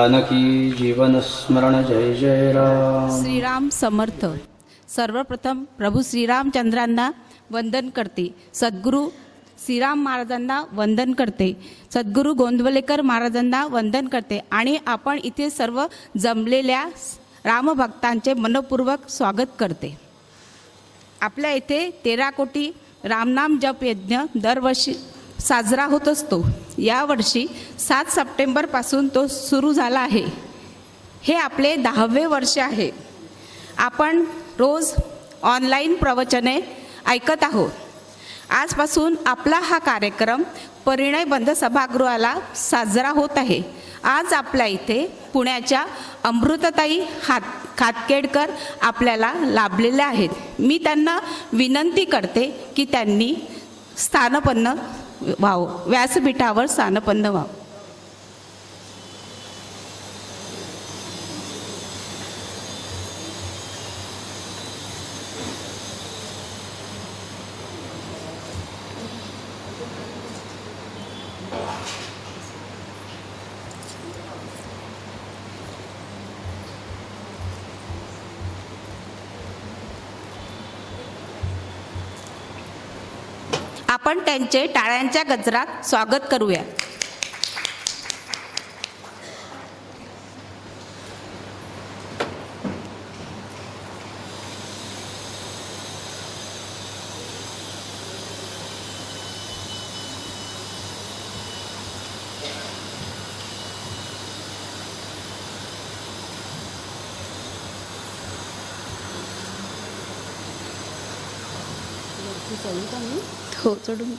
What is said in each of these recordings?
जानकी जीवनस्मरण जय जय राम। श्रीराम समर्थ. सर्वप्रथम प्रभू श्रीरामचंद्रांना वंदन करते. सद्गुरू श्रीराम महाराजांना वंदन करते. सद्गुरू गोंदवलेकर महाराजांना वंदन करते. आणि आपण इथे सर्व जमलेल्या रामभक्तांचे मनपूर्वक स्वागत करते. आपल्या इथे तेरा कोटी रामनाम जप यज्ञ दरवर्षी साजरा होत असतो. यावर्षी सात सप्टेंबरपासून तो सुरू झाला आहे. हे आपले दहावे वर्ष आहे. आपण रोज ऑनलाईन प्रवचने ऐकत आहोत. आजपासून आपला हा कार्यक्रम परिणय बंद सभागृहाला साजरा होत आहे. आज आपल्या इथे पुण्याच्या अमृतताई हात खातकेडकर आपल्याला लाभलेल्या आहेत. मी त्यांना विनंती करते की त्यांनी स्थानपन्न व्हावं व्यासपीठावर स्थानपन्न व्हावं आपण त्यांचे टाळ्यांच्या गजरात स्वागत करूया. हो चढून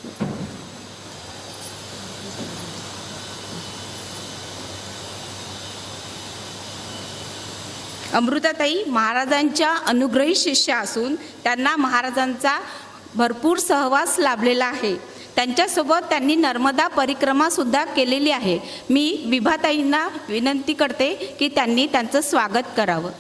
अमृताताई महाराजांच्या अनुग्रही शिष्य असून त्यांना महाराजांचा भरपूर सहवास लाभलेला आहे. त्यांच्यासोबत त्यांनी नर्मदा परिक्रमासुद्धा केलेली आहे. मी विभाताईंना विनंती करते की त्यांनी त्यांचं स्वागत करावं.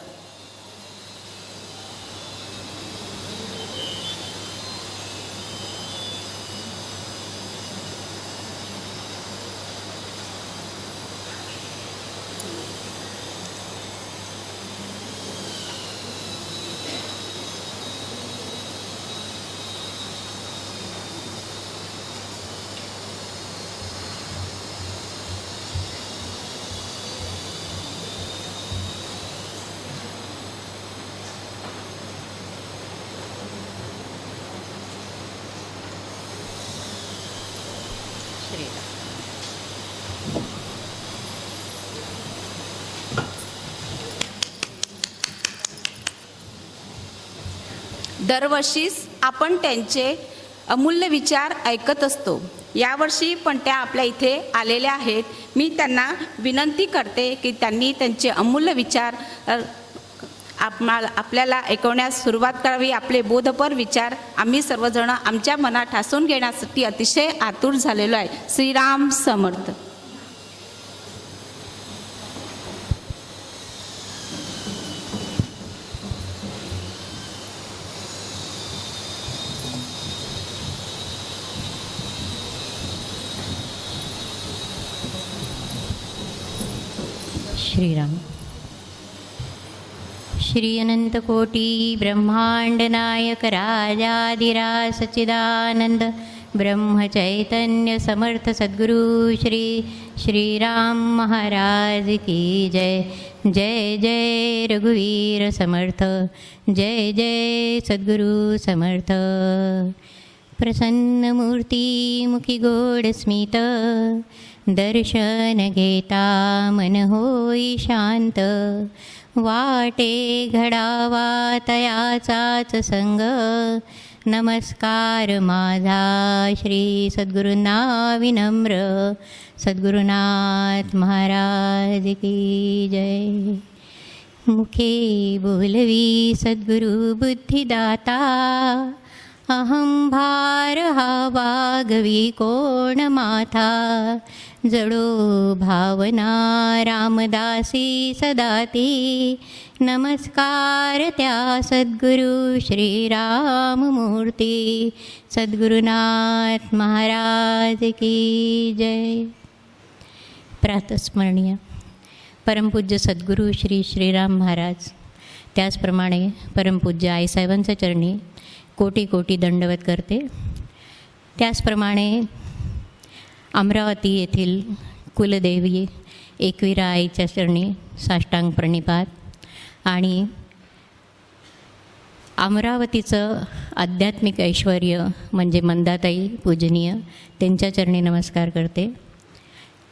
दरवर्षीच आपण त्यांचे अमूल्य विचार ऐकत असतो. यावर्षी पण त्या आपल्या इथे आलेल्या आहेत. मी त्यांना विनंती करते की त्यांनी त्यांचे अमूल्य विचार अ, आपल्याला ऐकवण्यास सुरुवात करावी. आपले बोधपर विचार आम्ही सर्वजण आमच्या मनात ठासून घेण्यासाठी अतिशय आतुर झालेलो आहे. श्रीराम समर्थ. श्रीराम श्री अनन्तकोटि ब्रह्माण्डनायकराजादिराज सच्चिदानन्द ब्रह्मचैतन्यसमर्थ सद्गुरु श्री श्रीरामहाराज की जय जय जय रघुवीर समर्थ जय जय सद्गुरु समर्थ प्रसन्नमूर्तिमुखिगोडस्मित दर्शन घेता मन होई शांत वाटे घडावा तयाचाच संग. नमस्कार माझा श्री सद्गुरुना विनम्र सद्गुरुनाथ महाराज की जय. मुखे बोलवी सद्गुरु बुद्धिदाता. अहं भार हा वागवी कोण माथा? जडो भावना रामदासी सदाती। नमस्कार त्या सद्गुरु श्रीराममूर्ती सद्गुरुनाथ महाराज की जय। प्रातस्मरणीय। परमपूज्य सद्गुरू श्री श्रीराम महाराज। त्याचप्रमाणे परमपूज्य आईसाहेबांच्या चरणी कोटी कोटी दंडवत करते. त्याचप्रमाणे अमरावती येथील कुलदेवी एकविरा आईच्या चरणी साष्टांग प्रणिपात आणि अमरावतीचं आध्यात्मिक ऐश्वर म्हणजे मंदाताई पूजनीय त्यांच्या चरणी नमस्कार करते.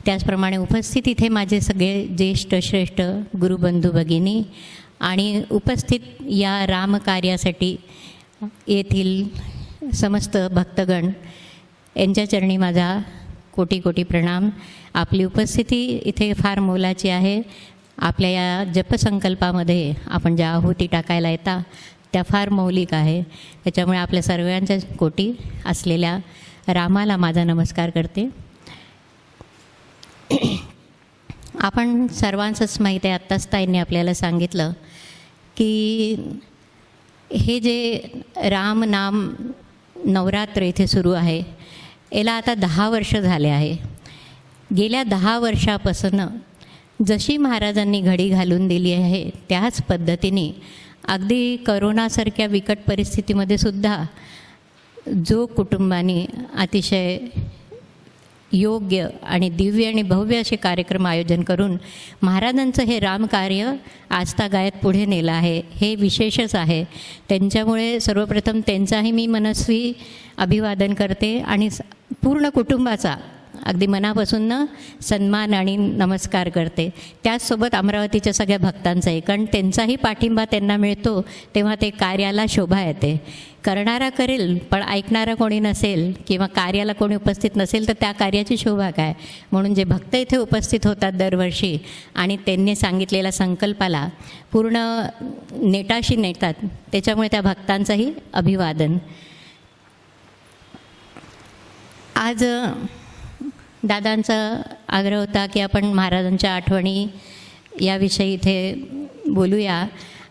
त्याचप्रमाणे उपस्थित इथे माझे सगळे ज्येष्ठ श्रेष्ठ गुरुबंधू भगिनी आणि उपस्थित या रामकार्यासाठी येथील समस्त भक्तगण यांच्या चरणी माझा कोटी कोटी प्रणाम. आपली उपस्थिती इथे फार मोलाची आहे. आपल्या या जपसंकल्पामध्ये आपण ज्या आहुती टाकायला येता त्या फार मौलिक आहे. त्याच्यामुळे आपल्या सर्वांच्या कोटी असलेल्या रामाला माझा नमस्कार करते. आपण सर्वांचंच माहीत आहे. आत्ताच ताईंनी आपल्याला सांगितलं की हे जे राम नाम नवरात्र इथे सुरू आहे याला आता दहा वर्ष झाले आहे. गेल्या दहा वर्षापासून जशी महाराजांनी घडी घालून दिली आहे त्याच पद्धतीने अगदी करोनासारख्या बिकट परिस्थितीमध्ये सुद्धा जो कुटुंबाने अतिशय योग्य आणि दिव्य आणि भव्य असे कार्यक्रम आयोजन करून महाराजांचं हे रामकार्य आजतागायत पुढे नेलं आहे. हे विशेषच आहे. त्यांच्यामुळे सर्वप्रथम त्यांचाही मी मनस्वी अभिवादन करते आणि पूर्ण कुटुंबाचा अगदी मनापासून सन्मान आणि नमस्कार करते. त्याचसोबत अमरावतीच्या सगळ्या भक्तांचाही कारण त्यांचाही पाठिंबा त्यांना मिळतो तेव्हा ते कार्याला शोभा येते. करणारा करेल पण ऐकणारा कोणी नसेल किंवा कार्याला कोणी उपस्थित नसेल तर त्या कार्याची शोभा काय? म्हणून जे भक्त इथे उपस्थित होतात दरवर्षी आणि त्यांनी सांगितलेल्या संकल्पाला पूर्ण नेटाशी नेतात त्याच्यामुळे त्या भक्तांचंही अभिवादन. आज दादांचा आग्रह होता की आपण महाराजांच्या आठवणी याविषयी इथे बोलूया.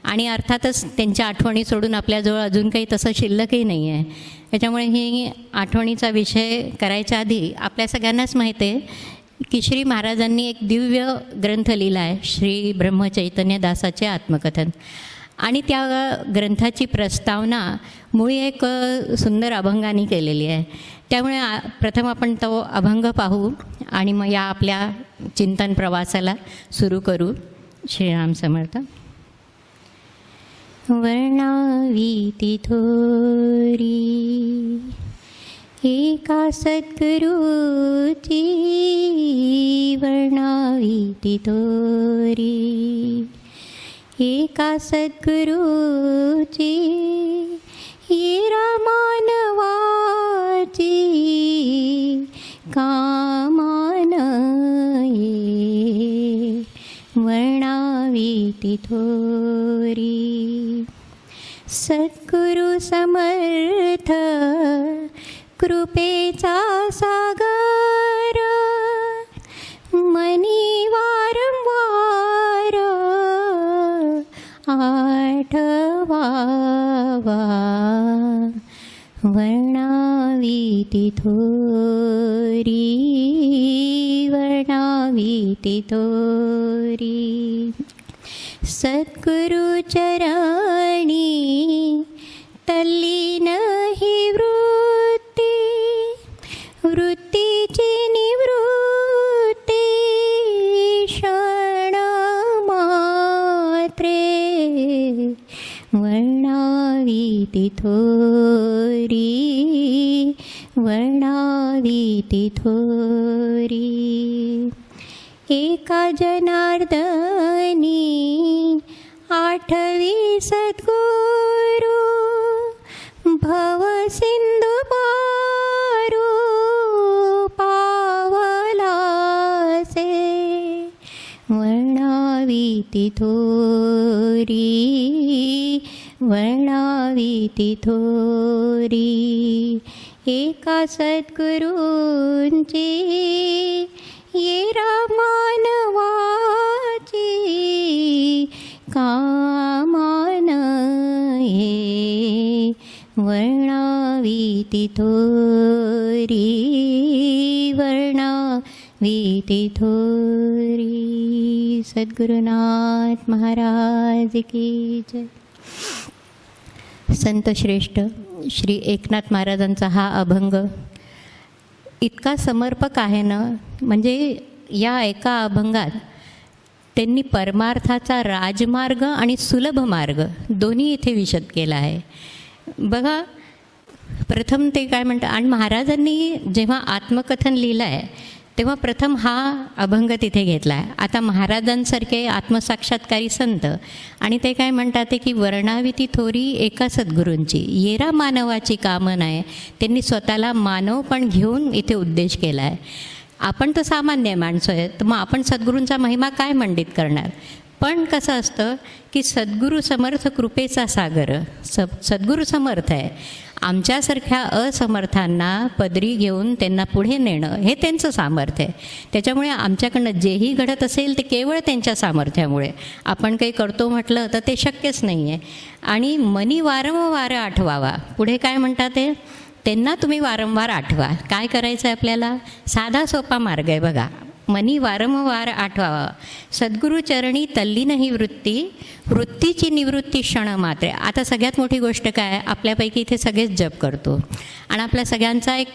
आणि अर्थातच त्यांच्या आठवणी सोडून आपल्याजवळ अजून काही तसं शिल्लकही नाही आहे त्याच्यामुळे ही आठवणीचा विषय करायच्या आधी आपल्या सगळ्यांनाच माहीत आहे की श्री महाराजांनी एक दिव्य ग्रंथ लिहिला आहे श्री ब्रह्मचैतन्य दासाचे आत्मकथन. आणि त्या ग्रंथाची प्रस्तावना मुळी एक सुंदर अभंगाने केलेली आहे. त्यामुळे प्रथम आपण तो अभंग पाहू आणि मग या आपल्या चिंतन प्रवासाला सुरू करू. श्रीराम समर्थ. वर्णावी तिथोरी एका सद्गुरुची वर्णावी तिथोरी एका सद्गुरुची सद्गुरु समर्थ कृपेचा सागर मनी वारंवार आठवावा वर्णावी तिथोरी वर्णावी तिथोरी सद्गुरुचरणी वृत्तीची निवृत्ती क्षण मात्रे वर्णावी तिथोरी वर्णावी तिथोरी एका सद्गुरु तिथोरी वर्णावी तिथोरी एका सद्गुरूंची ये रामानवाची कामान हे वर्णावी तिथोरी वर्णावी वीती सद्गुरुनाथ महाराज की जय. संतश्रेष्ठ श्री एकनाथ महाराजांचा हा अभंग इतका समर्पक आहे ना म्हणजे या एका अभंगात त्यांनी परमार्थाचा राजमार्ग आणि सुलभ मार्ग दोन्ही इथे विशद केला आहे. बघा प्रथम ते काय म्हणतात आणि महाराजांनी जेव्हा आत्मकथन लिहिलं आहे तेव्हा प्रथम हा अभंग तिथे घेतला आहे आता महाराजांसारखे आत्मसाक्षात्कारी संत आणि ते काय म्हणतात की वर्णावी ती थोरी एका सद्गुरूंची. येरा मानवाची कामन आहे त्यांनी स्वतःला मानव पण घेऊन इथे उद्देश केला आहे आपण तर सामान्य माणसं आहे तर मग आपण सद्गुरूंचा महिमा काय मंडित करणार? पण कसं असतं की सद्गुरू समर्थ कृपेचा सागर. स सद्गुरू समर्थ आहे. आमच्यासारख्या असमर्थांना पदरी घेऊन त्यांना पुढे नेणं हे त्यांचं सामर्थ्य आहे. त्याच्यामुळे आमच्याकडनं जेही घडत असेल ते केवळ त्यांच्या सामर्थ्यामुळे. आपण काही करतो म्हटलं तर ते शक्यच नाही आहे आणि मनी वारंवार आठवावा. पुढे काय म्हणतात ते? त्यांना तुम्ही वारंवार आठवा. काय करायचं आहे आपल्याला? साधा सोपा मार्ग आहे बघा. मनी वारंवार आठवावा. सद्गुरुचरणी तल्लीन ही वृत्ती वृत्तीची निवृत्ती क्षण मात्र. आता सगळ्यात मोठी गोष्ट काय? आपल्यापैकी इथे सगळेच जप करतो. आणि आपल्या सगळ्यांचा एक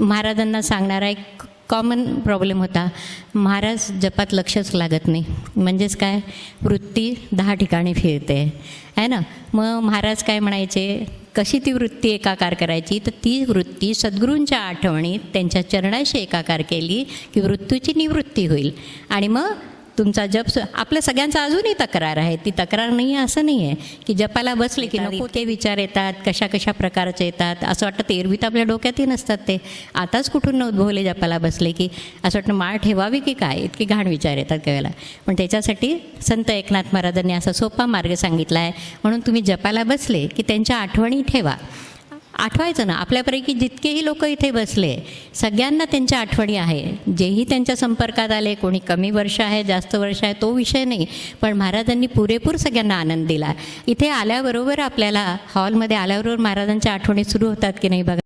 महाराजांना सांगणारा एक कॉमन प्रॉब्लेम होता. महाराज जपात लक्षच लागत नाही. म्हणजेच काय? वृत्ती दहा ठिकाणी फिरते. आहे ना? मग महाराज काय म्हणायचे? कशी ती वृत्ती एकाकार करायची? तर ती वृत्ती सद्गुरूंच्या आठवणीत त्यांच्या चरणाशी एकाकार केली की वृत्तूची निवृत्ती होईल. आणि मग तुमचा जप आपल्या सगळ्यांचा अजूनही तक्रार आहे. ती तक्रार नाही आहे असं नाही आहे की जपाला बसले की नको ते विचार येतात कशा कशा प्रकारचे येतात. असं वाटतं ते एरवी तर आपल्या डोक्यातही नसतात ते. आताच कुठून उद्भवले जपाला बसले की असं वाटतं माळ ठेवावी की काय? इतके घाण विचार येतात केव्हाला पण त्याच्यासाठी संत एकनाथ महाराजांनी असा सोपा मार्ग सांगितला आहे म्हणून तुम्ही जपाला बसले की त्यांच्या आठवणी ठेवा. आठवायचं ना आपल्यापैकी जितकेही लोक इथे बसले सगळ्यांना त्यांच्या आठवणी आहे. जेही त्यांच्या संपर्कात आले कोणी कमी वर्ष आहे जास्त वर्ष आहे तो विषय नाही पण महाराजांनी पुरेपूर सगळ्यांना आनंद दिला. इथे आल्याबरोबर आपल्याला हॉलमध्ये आल्याबरोबर महाराजांच्या आठवणी सुरू होतात की नाही बघा.